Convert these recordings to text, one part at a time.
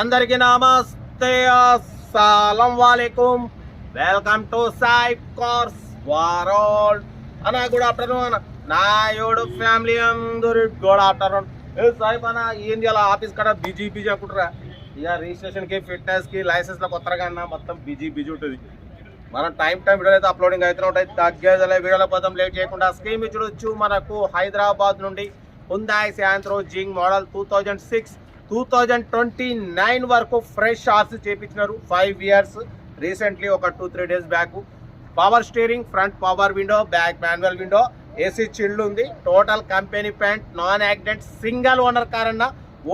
అందరికి నమస్తే అస్సలం వాలేకుం welcome to Sai cars world. అన్న గుడ్ ఆఫ్టర్నూన్. అన్న నా యోడు ఫ్యామిలీ అందరు గుడ్ ఆఫ్టర్నూన్. ఏ సాయిబ్ అన్న ఏం చేయాలి? ఆఫీస్ కడ బిజీ బిజీ అనుకుంటారా ఇక రిజిస్ట్రేషన్కి ఫిట్నెస్కి లైసెన్స్లో కొత్తగా అన్న మొత్తం బిజీ బిజీ ఉంటుంది. మనం టైం టైం వీడియోలు అయితే అప్లోడింగ్ అవుతూనే ఉంటాయి. తగ్గేదలే వీడియోల పోతాం లేట్ చేయకుండా స్కీమ్ చూడొచ్చు. మనకు హైదరాబాద్ నుండి Hyundai Santro Xing model two thousand six two thousand twenty nine వరకు ఫ్రెష్ ఆర్స్ చేపించినారు. ఫైవ్ ఇయర్స్ రీసెంట్లీ ఒక two three days back power steering front power window back manual window AC chilled ఉంది. Total company paint non accident single owner car అన్న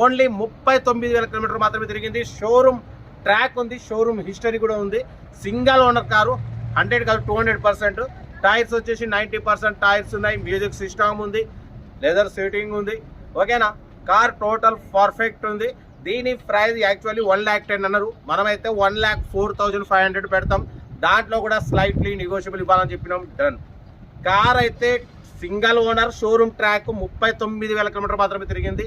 only ముప్పై తొమ్మిది వేల kilometre మాత్రమే తిరిగింది. షోరూమ్ ట్రాక్ ఉంది షోరూమ్ హిస్టరీ కూడా ఉంది. సింగల్ ఓనర్ కారు హండ్రెడ్ కాదు టూ హండ్రెడ్ పర్సెంట్ టైర్స్ వచ్చేసి నైంటీ పర్సెంట్ టైర్స్ ఉన్నాయి. మ్యూజిక్ సిస్టమ్ ఉంది. లెదర్ సీటింగ్ ఉంది. ఓకేనా కార్ టోటల్ పర్ఫెక్ట్ ఉంది. దీని price actually one lakh ten అన్నారు. మనమైతే one lakh four thousand five hundred పెడతాం. దాంట్లో కూడా స్లైట్లీ నెగోషియబుల్ ఇవ్వాలని చెప్పినాం. డన్ కార్ అయితే సింగల్ ఓనర్ షోరూమ్ ట్రాక్ ముప్పై తొమ్మిది వేల కిలోమీటర్ మాత్రమే తిరిగింది.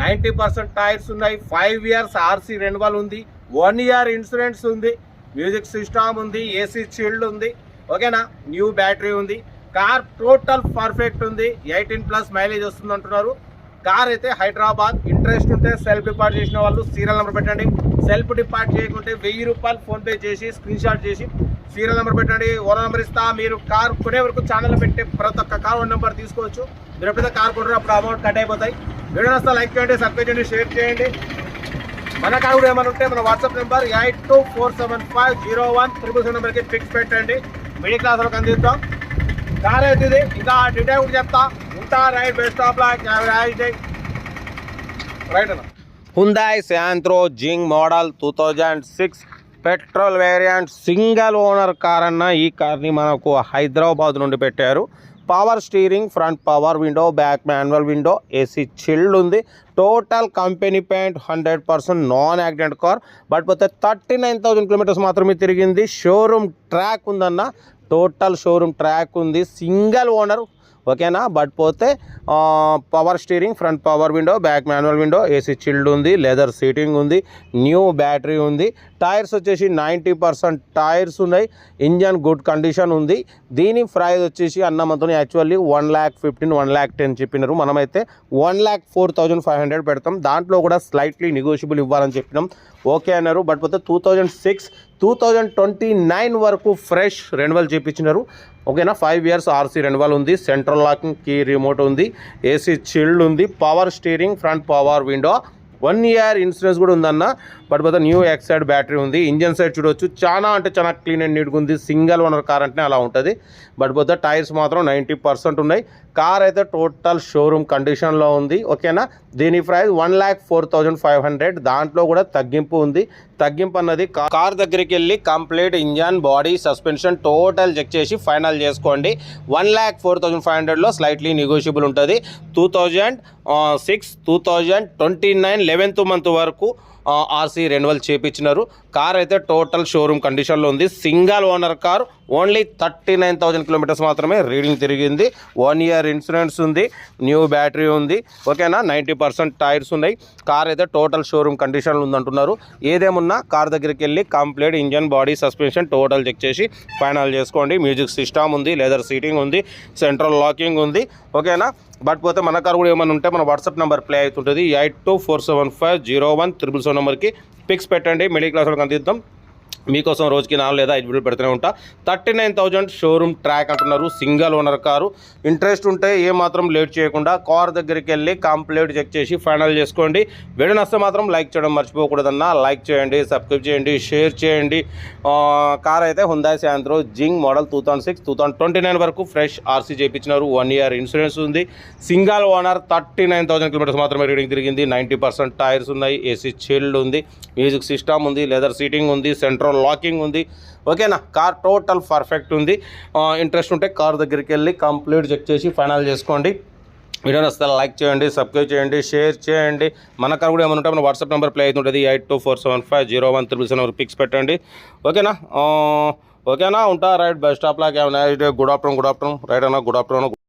నైంటీ పర్సెంట్ టైర్స్ ఉన్నాయి. ఫైవ్ ఇయర్స్ ఆర్సీ రెన్యువల్ ఉంది. వన్ ఇయర్ ఇన్సూరెన్స్ ఉంది. మ్యూజిక్ సిస్టమ్ ఉంది. ఏసీ షీల్డ్ ఉంది. ఓకేనా? న్యూ బ్యాటరీ ఉంది. కార్ టోటల్ పర్ఫెక్ట్ ఉంది. ఎయిటీన్ ప్లస్ మైలేజ్ వస్తుంది అంటున్నారు. కార్ అయితే హైదరాబాద్. ఇంట్రెస్ట్ ఉంటే సెల్ఫ్ డిపార్ట్ చేసిన వాళ్ళు సీరియల్ నెంబర్ పెట్టండి. సెల్ఫ్ డిపార్ట్ చేయకుంటే వెయ్యి రూపాయలు ఫోన్పే చేసి స్క్రీన్ షాట్ చేసి సీరియల్ నెంబర్ పెట్టండి. ఓనర్ నెంబర్ ఇస్తా. మీరు కార్ కొనే వరకు ఛానల్ పెట్టే ప్రతి ఒక్క కార్ ఓన్ నెంబర్ తీసుకోవచ్చు. మీరు ఎప్పుడైతే కార్ కొంటారో అప్పుడు అమౌంట్ కట్ అయిపోతాయి. వీడియో వస్తా లైక్ చేయండి సబ్స్క్రైబ్ చేయండి షేర్ చేయండి. మన కార్ కూడా ఏమైనా ఉంటే మన WhatsApp number eight two four seven five zero one triple seven నెంబర్కి ఫిక్స్ పెట్టండి. మిడిల్ క్లాస్ వరకు అందిస్తాం కార్ అయితే ఇది ఇంకా డీటెయిల్ కూడా చెప్తా. ఉంటా right best of luck right అన్న Hyundai Santro Xing model two thousand six petrol variant single owner car అన్న ఈ కార్ని మనకు హైదరాబాద్ నుండి పెట్టారు. Power steering front power window back manual window AC chilled ఉంది. Total company paint hundred percent non accident car but పోతే thirty nine thousand kilometres మాత్రమే తిరిగింది. షోరూమ్ ట్రాక్ ఉందన్న. టోటల్ షోరూమ్ ట్రాక్ ఉంది. సింగల్ ఓనర్ ఓకేనా? బట్ పోతే power steering front power window back manual window AC chilled ఉంది leather seating ఉంది new battery ఉంది. టైర్స్ వచ్చేసి నైంటీ పర్సెంట్ టైర్స్ ఉన్నాయి ఇంజన్ గుడ్ కండిషన్ ఉంది. దీని ప్రైస్ వచ్చేసి అన్నమంతో actually one lakh fifteen one lakh ten చెప్పినారు. మనమైతే one lakh four thousand five hundred పెడతాం. దాంట్లో కూడా స్లైట్లీ నెగోషియబుల్ ఇవ్వాలని చెప్పినాం. ఓకే అన్నారు. బట్ పోతే two thousand six two thousand twenty nine వరకు ఫ్రెష్ రెన్యువల్ చేయించినారు ఓకేనా? ఫైవ్ ఇయర్స్ ఆర్సీ రెన్యువల్ ఉంది సెంట్రల్ లాకింగ్ కీ రిమోట్ ఉంది ఏసీ చిల్డ్ ఉంది power steering front power window one year insurance కూడా ఉందన్న బట్ పోతే న్యూ ఎక్సైడ్ బ్యాటరీ ఉంది. ఇంజన్ సైడ్ చూడవచ్చు చాలా అంటే చాలా క్లీన్ అండ్ నీట్గా ఉంది. సింగిల్ ఓనర్ కార్ అంటేనే అలా ఉంటుంది. బట్ పోతే టైర్స్ మాత్రం నైంటీ పర్సెంట్ ఉన్నాయి. కార్ అయితే టోటల్ షోరూమ్ కండిషన్లో ఉంది. ఓకేనా? దీని price one lakh four thousand five hundred. దాంట్లో కూడా తగ్గింపు ఉంది. తగ్గింపు అన్నది కార్ దగ్గరికి వెళ్ళి complete engine body suspension total check చేసి ఫైనల్ చేసుకోండి. One lakh four thousand five హండ్రెడ్లో స్లైట్లీ నెగోషియబుల్ ఉంటుంది. Two thousand six two thousand twenty nine eleventh month వరకు ఆర్సీ రెన్యువల్ చేపించినారు. కార్ అయితే టోటల్ షోరూమ్ కండిషన్లో ఉంది. Single owner car only thirty nine thousand kilometres మాత్రమే రీడింగ్ తిరిగింది. వన్ ఇయర్ ఇన్సూరెన్స్ ఉంది న్యూ బ్యాటరీ ఉంది. ఓకేనా? నైంటీ పర్సెంట్ టైర్స్ ఉన్నాయి. కార్ అయితే టోటల్ షోరూమ్ కండిషన్లో ఉందంటున్నారు. ఏదేమున్నా కార్ దగ్గరికి వెళ్ళి complete engine body suspension total check చేసి ఫైనల్ చేసుకోండి. మ్యూజిక్ సిస్టమ్ ఉంది లెదర్ సీటింగ్ ఉంది సెంట్రల్ లాకింగ్ ఉంది. ఓకేనా? బట్ పోతే మన కార్ కూడా ఏమైనా ఉంటే మన వాట్సాప్ నెంబర్ ప్లే అవుతుంటుంది. Eight two four seven five zero one triple seven నెంబర్కి పిక్స్ పెట్టండి. మిడిల్ క్లాస్ వాళ్ళకి అందిద్దాం. మీకోసం రోజుకి నాలుగు లేదా ఐదు వీడియోలు పెడుతూనే ఉంటా. Thirty nine thousand showroom track అంటున్నారు సింగల్ ఓనర్ కారు. ఇంట్రెస్ట్ ఉంటే ఏ మాత్రం లేట్ చేయకుండా కార్ దగ్గరికి వెళ్ళి కంప్లీట్ చెక్ చేసి ఫైనల్ చేసుకోండి. వీడియో నస్తే మాత్రం లైక్ చేయడం మర్చిపోకూడదన్నా. లైక్ చేయండి సబ్స్క్రైబ్ చేయండి షేర్ చేయండి. కార్ అయితే Hyundai Santro Xing model two thousand six two thousand twenty nine వరకు ఫ్రెష్ ఆర్సీ చేయించినారు. వన్ ఇయర్ ఇన్సూరెన్స్ ఉంది. Single owner thirty nine thousand kilometres మాత్రమే రీడింగ్ తిరిగింది. నైంటీ పర్సెంట్ టైర్స్ ఉన్నాయి ఏసీ చిల్డ్ ఉంది మ్యూజిక్ సిస్టమ్ ఉంది leather seating ఉంది central locking ఉంది. ఓకేనా? కార్ టోటల్ పర్ఫెక్ట్ ఉంది. ఇంట్రెస్ట్ ఉంటే కార్ దగ్గరికి వెళ్ళి కంప్లీట్ చెక్ చేసి ఫైనల్ చేసుకోండి. వీడియో నచ్చితే లైక్ చేయండి సబ్స్క్రైబ్ చేయండి షేర్ చేయండి. మన కార్ కూడా ఏమైనా ఉంటే మన వాట్సాప్ నెంబర్ ప్లే అవుతుంటుంది. Eight two four seven five zero one triple seven pics పెట్టండి. ఓకేనా? ఓకేనా? ఉంటా రైట్ బస్ స్టాప్ లాగా ఏమైనా good afternoon good afternoon right అన్న గుడ్ ఆఫ్టర్నూన్